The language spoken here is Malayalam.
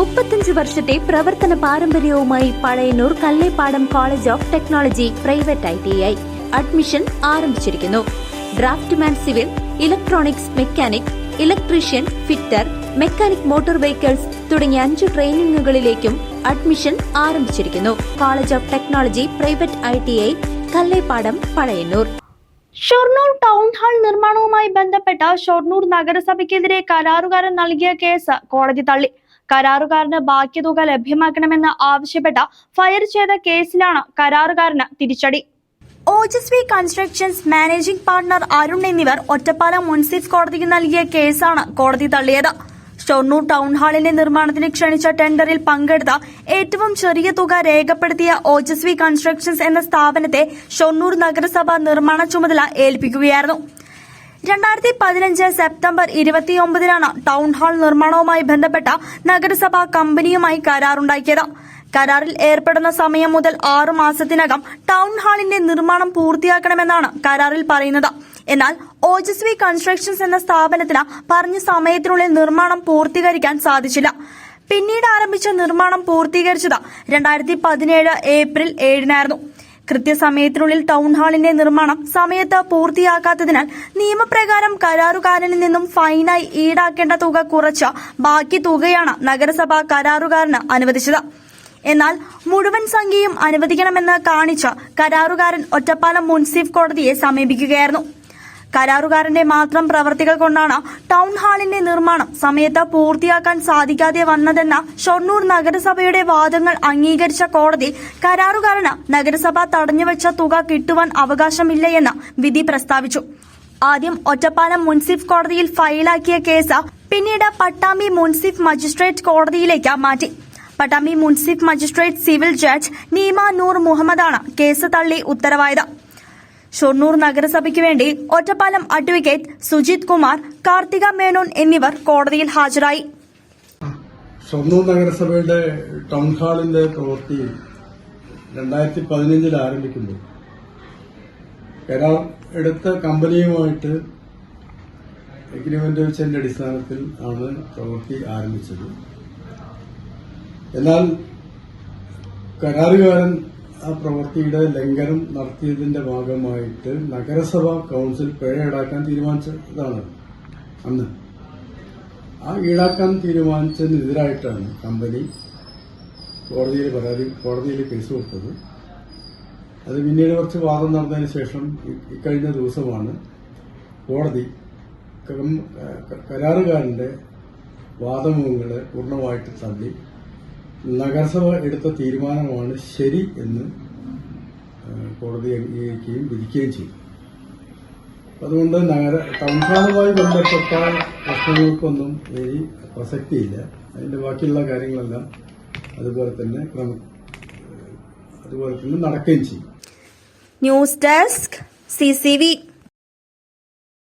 മുപ്പത്തഞ്ച് വർഷത്തെ പ്രവർത്തന പാരമ്പര്യവുമായി Pazhayannur Kallepadam college of technology private I T I. Admission ആരംഭിച്ചിരിക്കുന്നു. Draftsman civil electronics mechanic electrician fitter mechanic motor vehicles തുടങ്ങിയ അഞ്ച് ട്രെയിനിങ്ങുകളിലേക്കും അഡ്മിഷൻ ആരംഭിച്ചിരിക്കുന്നു. College of technology private I T I Kallepadam Pazhayannur. Shoranur town hall നിർമ്മാണവുമായി ബന്ധപ്പെട്ട ഷൊർണൂർ നഗരസഭയ്ക്കെതിരെ കരാറുകാരൻ നൽകിയ കേസ് കോടതി തള്ളി. കരാറുകാരന് ബാക്കി തുക ലഭ്യമാക്കണമെന്ന് ആവശ്യപ്പെട്ട ഫയർ ചെയ്ത കേസിലാണ് കരാറുകാരന് തിരിച്ചടി. Ojaswi constructions managing partner Arun എന്നിവർ ഒറ്റപ്പാലം മുൻസിഫ് കോടതിക്ക് നൽകിയ കേസാണ് കോടതി തള്ളിയത്. ഷൊർണൂർ ടൗൺ ഹാളിന്റെ നിർമ്മാണത്തിന് ക്ഷണിച്ച ടെൻഡറിൽ പങ്കെടുത്ത ഏറ്റവും ചെറിയ തുക രേഖപ്പെടുത്തിയ ഓജസ്വി കൺസ്ട്രക്ഷൻസ് എന്ന സ്ഥാപനത്തെ ഷൊർണൂർ നഗരസഭ നിർമ്മാണ ചുമതല ഏൽപ്പിക്കുകയായിരുന്നു. രണ്ടായിരത്തി പതിനഞ്ച് സെപ്റ്റംബർ ഇരുപത്തിയൊമ്പതിനാണ് ടൗൺ ഹാൾ നിർമ്മാണവുമായി ബന്ധപ്പെട്ട നഗരസഭാ കമ്പനിയുമായി കരാറുണ്ടാക്കിയത്. കരാറിൽ ഏർപ്പെടുന്ന സമയം മുതൽ ആറു മാസത്തിനകം ടൗൺ ഹാളിന്റെ നിർമ്മാണം പൂർത്തിയാക്കണമെന്നാണ് കരാറിൽ പറയുന്നത്. എന്നാൽ ഓജസ്വി കൺസ്ട്രക്ഷൻസ് എന്ന സ്ഥാപനത്തിന് പറഞ്ഞ സമയത്തിനുള്ളിൽ നിർമ്മാണം പൂർത്തീകരിക്കാൻ സാധിച്ചില്ല. പിന്നീട് ആരംഭിച്ച നിർമ്മാണം പൂർത്തീകരിച്ചത് രണ്ടായിരത്തി പതിനേഴ് ഏപ്രിൽ ഏഴിനായിരുന്നു. കൃത്യസമയത്തിനുള്ളിൽ ടൗൺ ഹാളിന്റെ നിർമ്മാണം സമയത്ത് പൂർത്തിയാക്കാത്തതിനാൽ നിയമപ്രകാരം കരാറുകാരനിൽ നിന്നും ഫൈനായി ഈടാക്കേണ്ട തുക കുറച്ച ബാക്കി തുകയാണ് നഗരസഭ കരാറുകാരന് അനുവദിച്ചത്. എന്നാൽ മുഴുവൻ സംഖ്യയും അനുവദിക്കണമെന്ന് കാണിച്ച് കരാറുകാരൻ ഒറ്റപ്പാലം മുൻസിഫ് കോടതിയെ സമീപിക്കുകയായിരുന്നു. കരാറുകാരന്റെ മാത്രം പ്രവർത്തികൾ കൊണ്ടാണ് ടൗൺ ഹാളിന്റെ നിർമ്മാണം സമയത്ത് പൂർത്തിയാക്കാൻ സാധിക്കാതെ വന്നതെന്ന ഷൊർണൂർ നഗരസഭയുടെ വാദങ്ങൾ അംഗീകരിച്ച കോടതി കരാറുകാരന് നഗരസഭ തടഞ്ഞുവെച്ച തുക കിട്ടുവാൻ അവകാശമില്ലയെന്ന് വിധി പ്രസ്താവിച്ചു. ആദ്യം ഒറ്റപ്പാലം മുൻസിഫ് കോടതിയിൽ ഫയലാക്കിയ കേസ് പിന്നീട് പട്ടാമ്പി മുൻസിഫ് മജിസ്ട്രേറ്റ് കോടതിയിലേക്ക് മാറ്റി. Pattambi munsif magistrate civil judge Neema Noor മുഹമ്മദാണ് case തള്ളി ഉത്തരവായത്. ഷൊർണൂർ നഗരസഭയ്ക്ക് വേണ്ടി ഒറ്റപ്പാലം അഡ്വക്കേറ്റ് സുജിത് കുമാർ കാർത്തിക മേനോൻ എന്നിവർ കോടതിയിൽ ഹാജരായി. ഷൊർണൂർ നഗരസഭയുടെ ടൗൺ ഹാളിന്റെ പ്രവൃത്തി രണ്ടായിരത്തി പതിനഞ്ചിൽ ആരംഭിക്കുമ്പോൾ കരാർ എടുത്ത കമ്പനിയുമായിട്ട് എഗ്രിമെന്റ് വെച്ചതിന്റെ അടിസ്ഥാനത്തിൽ ആണ് പ്രവൃത്തി ആരംഭിച്ചത്. എന്നാൽ കരാറുകാരൻ ആ പ്രവൃത്തിയുടെ ലംഘനം നടത്തിയതിന്റെ ഭാഗമായിട്ട് നഗരസഭ കൗൺസിൽ പിഴ ഈടാക്കാൻ തീരുമാനിച്ചതാണ് അന്ന്. ആ ഈടാക്കാൻ തീരുമാനിച്ചതിനെതിരായിട്ടാണ് കമ്പനി കോടതിയിൽ പരാതി കോടതിയിൽ കേസ് കൊടുത്തത്. അത് പിന്നീട് കുറച്ച് വാദം നടന്നതിന് ശേഷം ഇക്കഴിഞ്ഞ ദിവസമാണ് കോടതി കരാറുകാരന്റെ വാദമുഖങ്ങളെ പൂർണമായിട്ട് തള്ളി. നഗരസഭ എടുത്ത തീരുമാനമാണ് ശരി എന്ന് കോടതി അംഗീകരിക്കുകയും വിധിക്കുകയും ചെയ്തു. അതുകൊണ്ട് നഗര ടൗൺഹാളുമായി ബന്ധപ്പെട്ട പ്രശ്നങ്ങൾക്കൊന്നും ഇനി പ്രസക്തിയില്ല. അതിന്റെ ബാക്കിയുള്ള കാര്യങ്ങളെല്ലാം അതുപോലെ തന്നെ ക്രമ അതുപോലെ തന്നെ നടക്കുകയും ചെയ്യും. News desk C